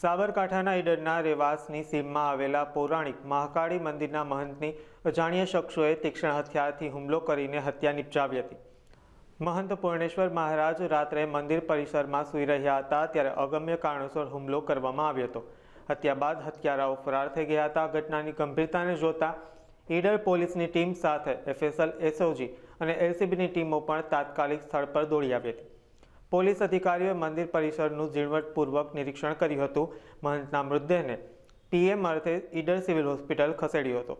સાબરકાંઠાના ઈડરના રેવાસની સીમમાં આવેલા પૌરાણિક મહાકાળી મંદિરના મહંતની અજાણ્યા શખ્સોએ તીક્ષ્ણ હથિયારથી હુમલો કરીને હત્યા નિપજાવી હતી. મહંત પૂર્ણેશ્વર મહારાજ રાત્રે મંદિર પરિસરમાં સૂઈ રહ્યા હતા ત્યારે અગમ્ય કારણોસર હુમલો કરવામાં આવ્યો હતો. હત્યા બાદ હત્યારાઓ ફરાર થઈ ગયા હતા. ઘટનાની ગંભીરતાને જોતા ઈડર પોલીસની ટીમ સાથે એફએસએલ, એસઓજી અને એલસીબીની ટીમો પણ તાત્કાલિક સ્થળ પર દોડી આવી હતી. પોલીસ અધિકારીઓએ મંદિર પરિસરનું ઝીણવટપૂર્વક નિરીક્ષણ કર્યું હતું. મહંતના મૃતદેહને પીએમ અર્થે ઈડર સિવિલ હોસ્પિટલ ખસેડ્યો હતો.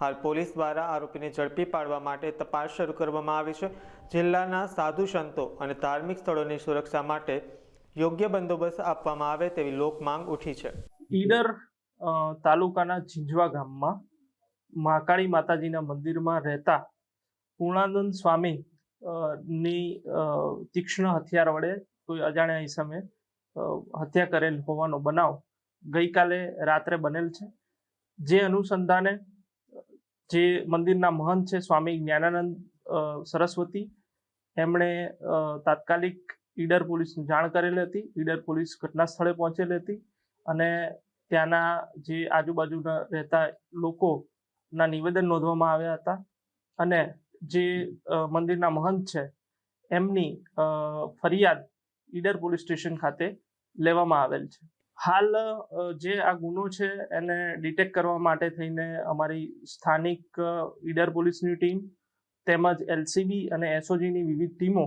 હાલ પોલીસ દ્વારા આરોપીને ઝડપી પાડવા માટે તપાસ શરૂ કરવામાં આવી છે. જિલ્લાના સાધુ સંતો અને ધાર્મિક સ્થળોની સુરક્ષા માટે યોગ્ય બંદોબસ્ત આપવામાં આવે તેવી લોક માંગ ઉઠી છે. ઈડર તાલુકાના ઝીંઝવા ગામમાં મહાકાળી માતાજીના મંદિરમાં રહેતા પૂર્ણાનંદ સ્વામી ની તીક્ષ્ણ હથિયાર વડે કોઈ અજાણ્યા ઈસમે હત્યા કરેલ હોવાનો બનાવ ગઈકાલે રાત્રે બનેલ છે. જે અનુસંધાને, જે મંદિરના મહંત છે સ્વામી જ્ઞાનાનંદ સરસ્વતી, એમણે તાત્કાલિક ઈડર પોલીસને જાણ કરેલી હતી. ઈડર પોલીસ ઘટના સ્થળે પહોંચેલી હતી અને ત્યાંના જે આજુબાજુના રહેતા લોકોના નિવેદન નોંધવામાં આવ્યા હતા અને જે મંદિરના મહંત છે, એમની ફરિયાદ ઈડર પોલીસ સ્ટેશન ખાતે લેવામાં આવેલ છે. હાલ જે આ ગુનો છે એને ડિટેક્ટ કરવા માટે થઈને અમારી સ્થાનિક ઈડર પોલીસની ટીમ તેમજ એલસીબી અને એસઓજીની વિવિધ ટીમો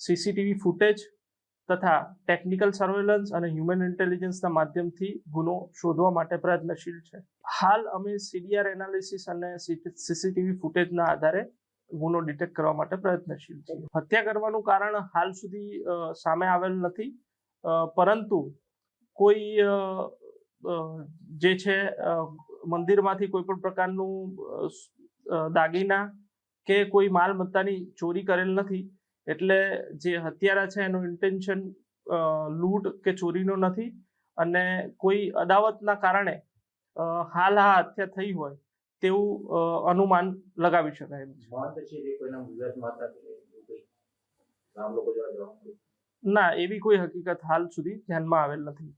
સીસીટીવી ફૂટેજ તથા ટેકનિકલ સર્વેલન્સ અને હ્યુમન ઇન્ટેલિજન્સના માધ્યમથી ગુનો શોધવા માટે પ્રયત્નશીલ છે. હાલ અમે સીડીઆર એનાલિસિસ અને સીસીટીવી ફૂટેજના આધારે ગુનો ડિટેક્ટ કરવા માટે પ્રયત્નશીલ છીએ. હત્યા કરવાનું કારણ હાલ સુધી સામે આવેલ નથી પરંતુ કોઈ જે છે મંદિરમાંથી કોઈ પણ પ્રકારનું દાગીના કે કોઈ માલ મત્તાની ચોરી કરેલ નથી એટલે જે હત્યારા છે એનું ઇન્ટેન્શન લૂંટ કે ચોરીનો નથી અને કોઈ અદાવતના કારણે હાલ આ હત્યા થઈ હોય તેવું અનુમાન લગાવી શકાય ના એવી કોઈ હકીકત હાલ સુધી ધ્યાનમાં આવેલ નથી.